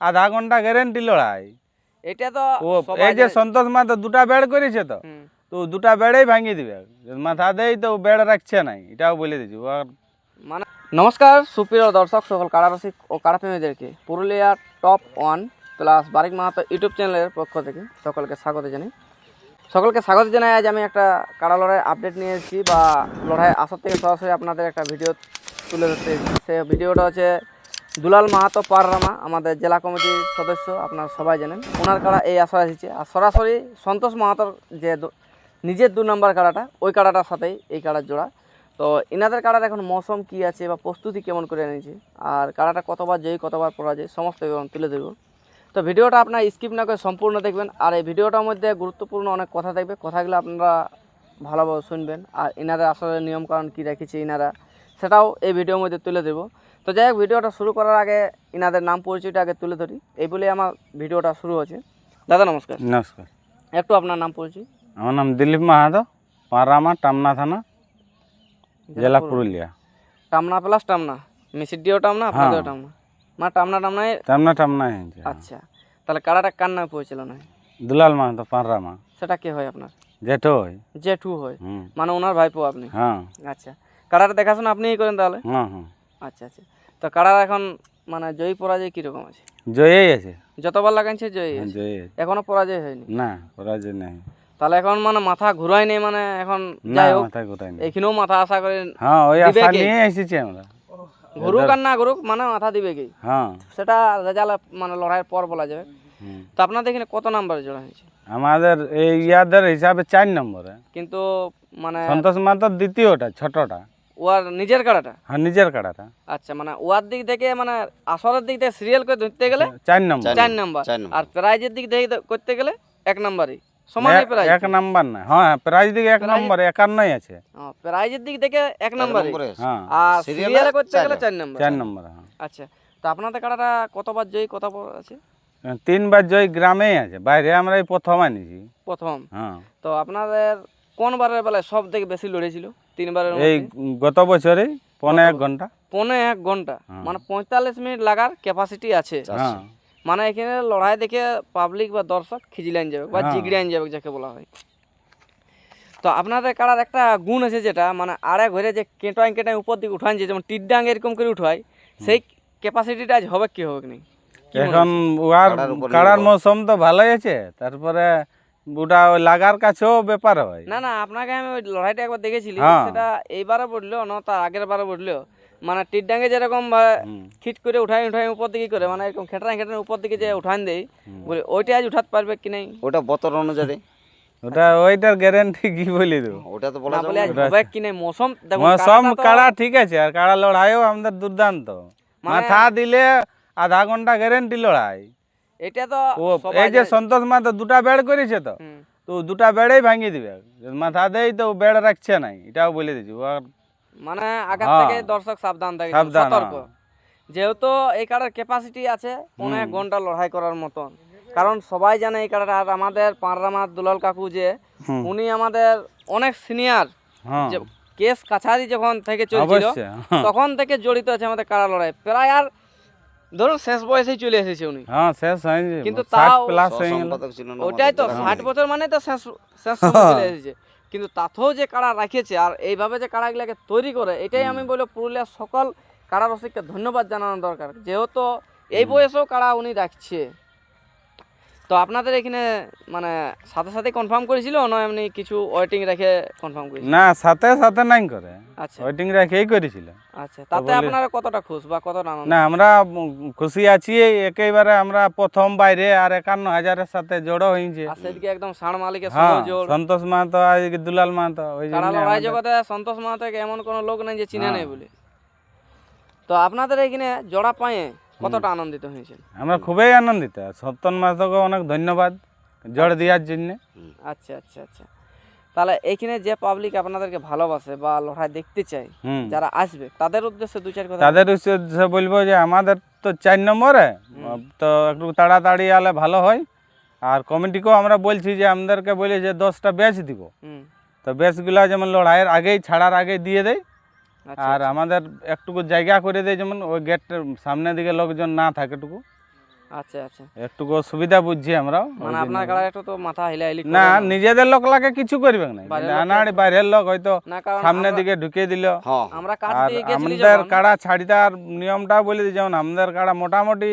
আধা ঘণ্টা গ্যারেন্টি লড়াই। এটা তো ও এই যে সন্তোষ মা তো দুটা বেড করেছে তো তো দুটা বেড়েই ভাঙিয়ে দিবে। মাথা দেই তো বেড রাখছে নাই এটাও বলে দিচ্ছি আর মানে নমস্কার সুপ্রিয় দর্শক সকল কারারসিক ও কারাপ্রেমীদেরকে। পুরুলিয়ার top one plus Barik Mahato YouTube চ্যানেলের পক্ষ থেকে সকলকে স্বাগত জানাই। সকলকে স্বাগত জানাই। আজ আমি একটা কারা লড়াই আপডেট নিয়ে এসেছি বা লড়াই আসার থেকে সরাসরি আপনাদের একটা ভিডিও তুলে ধরতে সে ভিডিওটা হচ্ছে দুলাল মাহাতো পাররামা, আমাদের জেলা কমিটির সদস্য, আপনারা সবাই জানেন। ওনার কাড়া এই আসর এসেছে। আর সরাসরি সন্তোষ মাহাতোর যে নিজের দু নম্বর কাড়াটা, ওই কাড়াটার সাথেই এই কাড়ার জোড়া। তো ইনাদের কাড়ার এখন মৌসুম কি আছে বা প্রস্তুতি কেমন করে এনেছে? আর কাড়াটা কতবার জয়ী, কতবার পরাজয়, সমস্ত বিবরণ তুলে দেবো তো ভিডিওটা আপনার স্কিপ না করে সম্পূর্ণ দেখবেন। আর এই ভিডিওটার মধ্যে গুরুত্বপূর্ণ অনেক কথা থাকবে। কথাগুলো আপনারা ভালোভাবে শুনবেন। আর ইনাদের আসলে নিয়মকানুন কী রেখেছে ইনারা, সেটাও এই ভিডিওর মধ্যে তুলে দেবো তো যাই হোক ভিডিওটা শুরু করার আগে ইনাদের নাম পরিচয়টা আগে তুলে ধরি। এই বলে আমার ভিডিওটা শুরু হচ্ছে। দাদা নমস্কার। নমস্কার। একটু আপনার নাম পরিচয়। আমার নাম দিলীপ মাহাতো পারামা টামনা থানা জেলা পুরুলিয়া। টামনা প্লাস টামনা। মিসির দিয়েও টামনা আপনাদেরও টামনা। মা টামনা টামনায় টামনা টামনা হয়েছে। আচ্ছা। তাহলে কাড়াটা কার নামে পরিচালনা না দুলাল মাহাতো পারামা। সেটা কে হয় আপনার? জেঠু হয়। জেঠু হয়। মানে ওনার ভাইপো আপনি? হ্যাঁ। আচ্ছা। কাড়াটা দেখাশোনা আপনিই করেন তাহলে? হ্যাঁ হ্যাঁ। আচ্ছা আচ্ছা। তো কাড়ার এখন মানে জয়ী পরাজয় কীরকম আছে? জয়ই আছে। যতবার লাগাইছে জয়ী হ্যাঁ, আছে। এখনও পরাজয় হয়নি? না পরাজয় নেই। তাহলে এখন মানে মাথা ঘুরাই নেই মানে এখন না যাই হোক মাথায় কোথায় নেই। এখানেও মাথা আশা করে হ্যাঁ ওই দিবে আশা কে? নিয়ে এসেছি আমরা। ঘুরুক আর না ঘুরুক মানে মাথা দিবে কি? হ্যাঁ। সেটা রেজাল্ট মানে লড়াইয়ের পর বলা যাবে। হুম। তো আপনাদের এখানে কত নাম্বার জোড়া হয়েছে? আমাদের এই ইয়াদের হিসাবে চার নম্বরে। কিন্তু মানে সন্তোষ মাতার দ্বিতীয়টা ছোটটা। ওর নিজের কাড়াটা? হ্যাঁ নিজের কাড়াটা। আচ্ছা মানে ওয়ার দিক থেকে মানে আসরের দিক থেকে সিরিয়াল করে ধরতে গেলে চার নম্বর। চার নাম্বার। আর প্রাইজের দিক থেকে করতে গেলে এক নাম্বারই। সমানই প্রাইজ। এক নাম্বার না। হ্যাঁ প্রাইজ দিকে এক নম্বর একান্নই আছে। প্রাইজের দিক থেকে এক নাম্বারই। হ্যাঁ। আর সিরিয়ালে করতে গেলে চার নাম্বার। চার নম্বর হ্যাঁ। আচ্ছা তো আপনাদের কাড়াটা কতবার জয়ী কতবার আছে? তিনবার জয় গ্রামেই আছে। বাইরে আমরা প্রথম আনিছি। প্রথম। হ্যাঁ। তো আপনাদের কোন বারের বেলায় সব থেকে বেশি লড়েছিল? তিনবারের এই গত বছরেই পনে এক ঘণ্টা। পৌনে এক ঘণ্টা। হ্যাঁ। মানে পঁয়তাল্লিশ মিনিট লাগার ক্যাপাসিটি আছে। হ্যাঁ। মানে এখানে লড়াই দেখে পাবলিক বা দর্শক খিজিলাইন যাবে বা হ্যাঁ। জিগড়াইন যাবে যাকে বলা হয়। তো আপনাদের কারার একটা গুণ আছে যেটা মানে আড়ে ঘরে যে কেটাই কেটাই উপর দিকে উঠান যেমন টিডাং এরকম করে উঠায় সেই ক্যাপাসিটিটা আজ হবে কি হবে কি কি এখন কাড়ার মৌসুম তো ভালোই আছে তারপরে ওটা ওই লাগার কাছেও ব্যাপার হয়। না না আপনাকে আমি ওই লড়াইটা একবার দেখেছিলি হ্যাঁ। সেটা এইবারে বলল না তার আগের বারে বলল। মানে টিডাঙ্গে যেরকম খিট করে উঠাই উঠাই উপর দিকে করে মানে এরকম খেটান খেটান উপর দিকে যে উঠান দেয় বলে ওইটা আজ উঠাতে পারবে কি নাই? ওটা বতর অনুযায়ী। ওটা ওইটার গ্যারেন্টি কি বলি দেবো? ওটা তো বলা যাবে বলে আজ হবে কি নাই? মৌসুম দেখুন মৌসুম কাড়া ঠিক আছে আর কাড়া লড়াইও আমাদের দুর্দান্ত। মানে- মাথা দিলে আধা ঘণ্টা গ্যারেন্টি লড়াই। এটা তো এই যে। সন্তোষ মাতো দুটা বেড করেছে তো। তো দুটা বেড়েই ভাঙিয়ে দিবে। মাথা দেই তো বেড রাখছে নাই এটাও বলে দিচ্ছি মানে আগের হ্যাঁ। থেকে দর্শক সাবধান থাকে সতর্ক। হ্যাঁ। যেহেতু এই কাড়ার ক্যাপাসিটি আছে অনেক ঘণ্টা লড়াই করার মতন। কারণ সবাই জানে এই কাড়াটা আর আমাদের পাঁড়রামার দুলাল কাকু যে উনি আমাদের অনেক সিনিয়র হ্যাঁ। কেস কাছারি যখন থেকে চলছিল। তখন থেকে জড়িত আছে আমাদের কারা লড়াই। প্রায় আর ধরুন শেষ বয়সেই চলে এসেছে উনি। হ্যাঁ শেষ হয়নি। কিন্তু তাও- প্লাস হয়ে গেল ছিল ওটাই তো ষাট বছর মানে তো শেষ শেষ চলে এসেছে। কিন্তু তাতেও যে কাড়া রাখিয়েছে আর এইভাবে যে কাড়াগুলাকে তৈরি করে এটাই আমি বলব পুরুলিয়ার সকল কাড়া রসিককে ধন্যবাদ জানানো দরকার। যেহেতু এই বয়সেও কারা উনি রাখছে। তো আপনাদের এখানে মানে সাথে সাথে কনফার্ম করেছিল না এমনি কিছু ওয়েটিং রেখে কনফার্ম করেছিল? না সাথে সাথে নাই করে। আচ্ছা। ওয়েটিং রেখেই করেছিল। আচ্ছা তাতে আপনারা কতটা খুশ বা কতটা আনন্দ? না আমরা খুশি আছি একেবারে আমরা প্রথম বাইরে আর একান্ন হাজারের সাথে জড়ো হয়েছে। সেদিকে একদম ষাঁড় মালিকের হ্যাঁ সহযোগ সন্তোষ মাহাতো এদিকে দুলাল মাহাতো ওই জন্য লড়াই জগতে সন্তোষ মাহাতোকে এমন কোনো লোক নেই যে চিনে হ্যাঁ। নেই বলে। তো আপনাদের এখানে জোড়া পায়ে কতটা আনন্দিত হয়েছেন? আমরা খুবই আনন্দিত। সপ্তন মাহাতোকে অনেক ধন্যবাদ জড় দেওয়ার জন্য। আচ্ছা আচ্ছা আচ্ছা। তাহলে এখানে যে পাবলিক আপনাদেরকে ভালোবাসে বা লড়াই দেখতে চায় হুম। যারা আসবে তাদের উদ্দেশ্যে দু চার কথা তাদের উদ্দেশ্যে বলব যে আমাদের তো চার নম্বরে তো একটু তাড়াতাড়ি আলে ভালো হয়। আর কমিটিকেও আমরা বলছি যে আমাদেরকে বলি যে দশটা ব্যাচ দিব। তো ব্যাচগুলা যেমন লড়াইয়ের আগেই ছাড়ার আগে দিয়ে দেয় আর আমাদের একটুকু জায়গা করে দেয় যেমন ওই গেটের সামনের দিকে লোকজন না থাকে টুকু আচ্ছা আচ্ছা। একটু সুবিধা বুঝছি আমরা মানে আপনার কাড়ার একটু তো মাথা হিলাহিলি করে না নিজেদের লোক লাগে কিছু করবে না। বাইরের আনাড়ি বাইরের লোক হয়তো সামনের দিকে ঢুকিয়ে দিল। আমরা কাজ আর দিয়ে গেছিলি আমাদের কাড়া ছাড়ি নিয়মটা বলে দিই যেমন আমাদের কাড়া মোটামুটি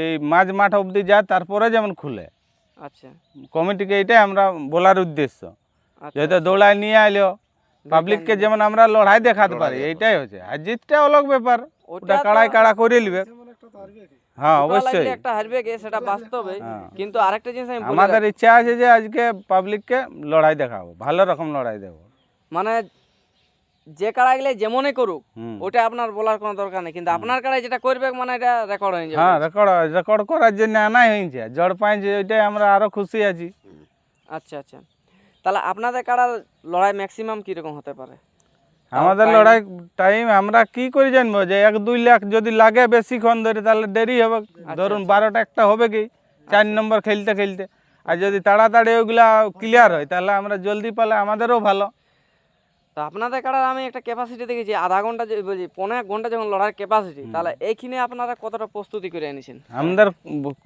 এই মাঝ মাঠ অবধি যায় তারপরে যেমন খুলে। আচ্ছা। কমিটিকে এইটাই আমরা বলার উদ্দেশ্য। আচ্ছা যেহেতু দৌড়ায় নিয়ে আইলো পাবলিককে যেমন আমরা লড়াই দেখাতে পারি এইটাই হচ্ছে। আর জিতটা অলগ ব্যাপার। ওটা কাড়াই কাড়া করে নিবে। হ্যাঁ অবশ্যই। একটা হারবে গে সেটা বাস্তবে। হ্যাঁ। কিন্তু আরেকটা জিনিস আমি আমাদের ইচ্ছা আছে যে আজকে পাবলিককে লড়াই দেখাবো ভালো রকম লড়াই দেবো। মানে যে কাড়া গেলে যেমনই করুক ওটা আপনার বলার কোনো দরকার নেই। কিন্তু আপনার কাড়াই যেটা করবে মানে এটা রেকর্ড হয়ে যাবে। হ্যাঁ রেকর্ড রেকর্ড করার জন্য আনাই হয়েছে। জড় পাইছে ওইটাই আমরা আরও খুশি আছি। আচ্ছা আচ্ছা। তাহলে আপনাদের কারার লড়াই ম্যাক্সিমাম কীরকম হতে পারে? আমাদের লড়াই টাইম আমরা কি করে জানব যে এক দুই লাখ যদি লাগে বেশিক্ষণ ধরে তাহলে দেরি হবে। ধরুন বারোটা একটা হবে কি? চার নম্বর খেলতে খেলতে। আর যদি তাড়াতাড়ি ওগুলা ক্লিয়ার হয় তাহলে আমরা জলদি পালে আমাদেরও ভালো। তো আপনাদের কাড়ার আমি একটা ক্যাপাসিটি দেখেছি আধা ঘণ্টা যে বলছি পনেরো এক ঘণ্টা যখন লড়াইয়ের ক্যাপাসিটি তাহলে এইখানে আপনারা কতটা প্রস্তুতি করে এনেছেন? আমাদের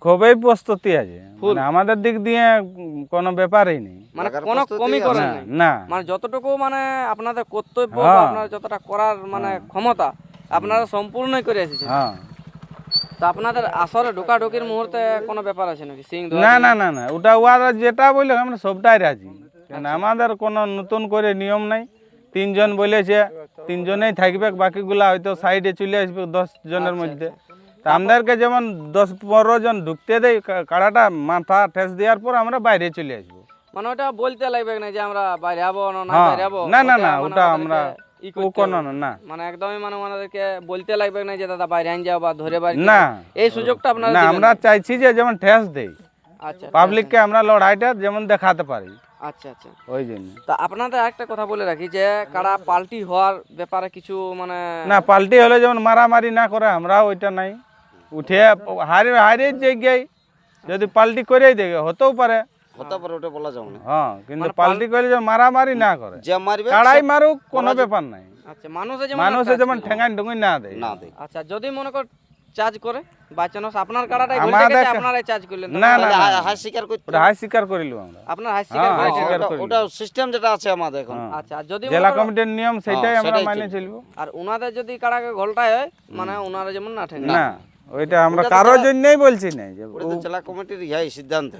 খুবই প্রস্তুতি আছে। মানে আমাদের দিক দিয়ে কোনো ব্যাপারই নেই। মানে কোনো কমই। করেন না মানে যতটুকু মানে আপনাদের কর্তব্য হ্যাঁ। আপনারা যতটা করার মানে ক্ষমতা আপনারা সম্পূর্ণই করে এসেছেন। হ্যাঁ। তো আপনাদের আসরে ঢোকাঢুকির মুহূর্তে কোনো ব্যাপার আছে নাকি? সিং না না না না। ওটা ওরা যেটা বলে আমরা সবটাই রাজি। কেন আমাদের কোনো নতুন করে নিয়ম নাই। তিনজন বলেছে তিনজনেই থাকবে বাকিগুলা হয়তো সাইডে চলে আসবে দশ জনের মধ্যে। তা আমাদেরকে যেমন দশ পনেরো জন ঢুকতে দেয় কাড়াটা মাথা ঠেস দেওয়ার পর আমরা বাইরে চলে আসব। মানে ওটা বলতে লাগবে না যে আমরা বাইরে যাব না না হ্যাঁ। বাইরে যাব? না, না, না, মানে ওটা আমরা মানে একদমই মানে আমাদেরকে বলতে লাগবে না যে দাদা বাইরে আইন যাও বা ধরে না। এই সুযোগটা আপনারা না আমরা চাইছি যে যেমন ঠেস দেই আচ্ছা পাবলিককে আমরা লড়াইটা যেমন দেখাতে পারি। আচ্ছা আচ্ছা। ওই জন্য। তা আপনাদের একটা কথা বলে রাখি যে কারা পাল্টি হওয়ার ব্যাপারে কিছু মানে না পাল্টি হলে যেমন মারামারি না করে আমরা ওইটা নাই। উঠে হারে হারের জায়গায় যদি পাল্টি করেই দেবে হতেও পারে। হতে পারে ওটা বলা যাবে না। হ্যাঁ কিন্তু মানে পাল্টি করে যেন মারামারি না করে যে মারবে কাড়াই মারুক কোনো ব্যাপার নাই। আচ্ছা মানুষে যেমন মানুষে যেমন ঠেঙ্গাই না দেয়। না দেয়। আচ্ছা যদি মনে কর চার্জ করে। বাই চান্স আপনার কাড়াটাই ঘুরতে গেছে আপনারাই চার্জ করলেন। না না হাই স্বীকার করতে ওটা হাই স্বীকার করিলো আমরা। আপনার হাই স্বীকার হ্যাঁ, করে হাই হ্যাঁ, স্বীকার ওটা- ওটা সিস্টেম যেটা আছে আমাদের এখন। হ্যাঁ। আচ্ছা আর যদি জেলা কমিটির নিয়ম সেটাই আমরা মানে চলবো। আর উনাদের যদি কাড়াকে ঘোলটায় হয় মানে উনারা যেমন না ঠেন না ওইটা আমরা কারোর জন্যই বলছি না যে জেলা কমিটির ইহাই সিদ্ধান্ত।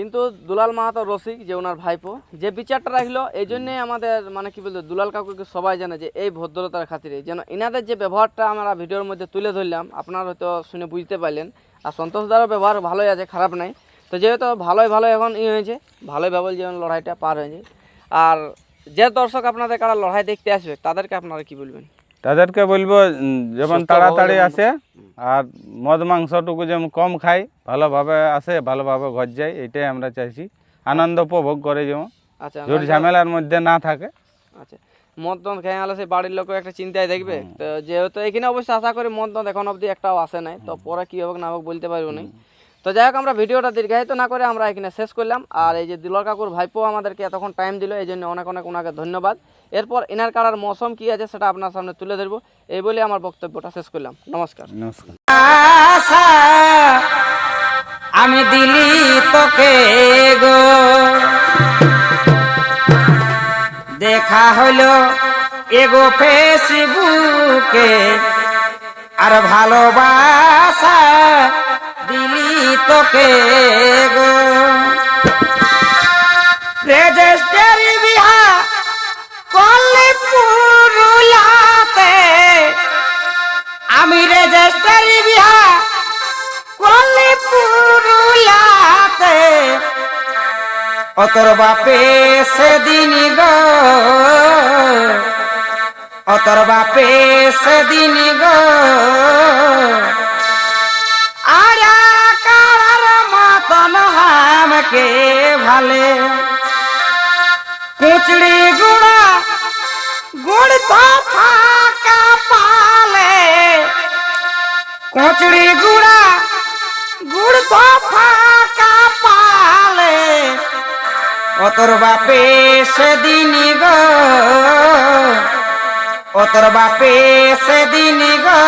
কিন্তু দুলাল মাহাতো রসিক, যে ওনার ভাইপো, যে বিচারটা রাখল, এই জন্যই আমাদের মানে কি বলতো দুলাল কাকুকে সবাই জানে যে এই ভদ্রতার খাতিরে, যেন এনাদের যে ব্যবহারটা আমরা ভিডিওর মধ্যে তুলে ধরলাম, আপনারা হয়তো শুনে বুঝতে পারলেন। আর সন্তোষদারও ব্যবহার ভালোই আছে, খারাপ নাই। তো যেহেতু ভালোই ভালো এখন ই হয়েছে, ভালোই ভাবে যেমন লড়াইটা পার হয়েছে। আর যে দর্শক আপনাদের কারা লড়াই দেখতে আসবে, তাদেরকে আপনারা কি বলবেন? তাদেরকে বলব যেমন তাড়াতাড়ি আসে আর মদ মাংসটুকু যেমন কম খাই ভালোভাবে আসে ভালোভাবে ঘর যায় এটাই আমরা চাইছি। আনন্দ উপভোগ করে যেমন। আচ্ছা ঝুট ঝামেলার মধ্যে না থাকে। আচ্ছা মদ খেয়ে গেলে সেই বাড়ির লোকও একটা চিন্তায় দেখবে। তো যেহেতু এখানে অবশ্যই আশা করি মদ দন এখন অবধি একটাও আসে নাই। তো পরে কি হোক না হোক বলতে পারব না। তো যাই হোক আমরা ভিডিওটা দীর্ঘায়িত না করে আমরা এখানে শেষ করলাম। আর এই যে দিলর কাকুর ভাইপো আমাদেরকে এতক্ষণ টাইম দিল এই জন্য অনেক অনেক ওনাকে ধন্যবাদ। এরপর এনার কাড়ার মৌসুম কি আছে সেটা আপনার সামনে তুলে ধরবো। এই বলে আমার বক্তব্যটা শেষ করলাম। নমস্কার। নমস্কার। আমি দিলি তোকে গো। দেখা হলো এগো ফেসবুকে আর ভালোবাসা তোকে গো। রেজিস্টারি বিহা করলে পুরুলাতে। আমি রেজিস্টারি বিহা করলে পুরুলাতে। অতর বাপে সেদিন গো। অতর বাপে সেদিন গো। হামকে ভালে? কুচড়ি গুড়া, গুড় তো ফাঁকা পালে। কুচড়ি গুড়া, গুড় তো ফাঁকা পালে। অতর বাপে সেদিন গো অতর বাপে সেদিন গো।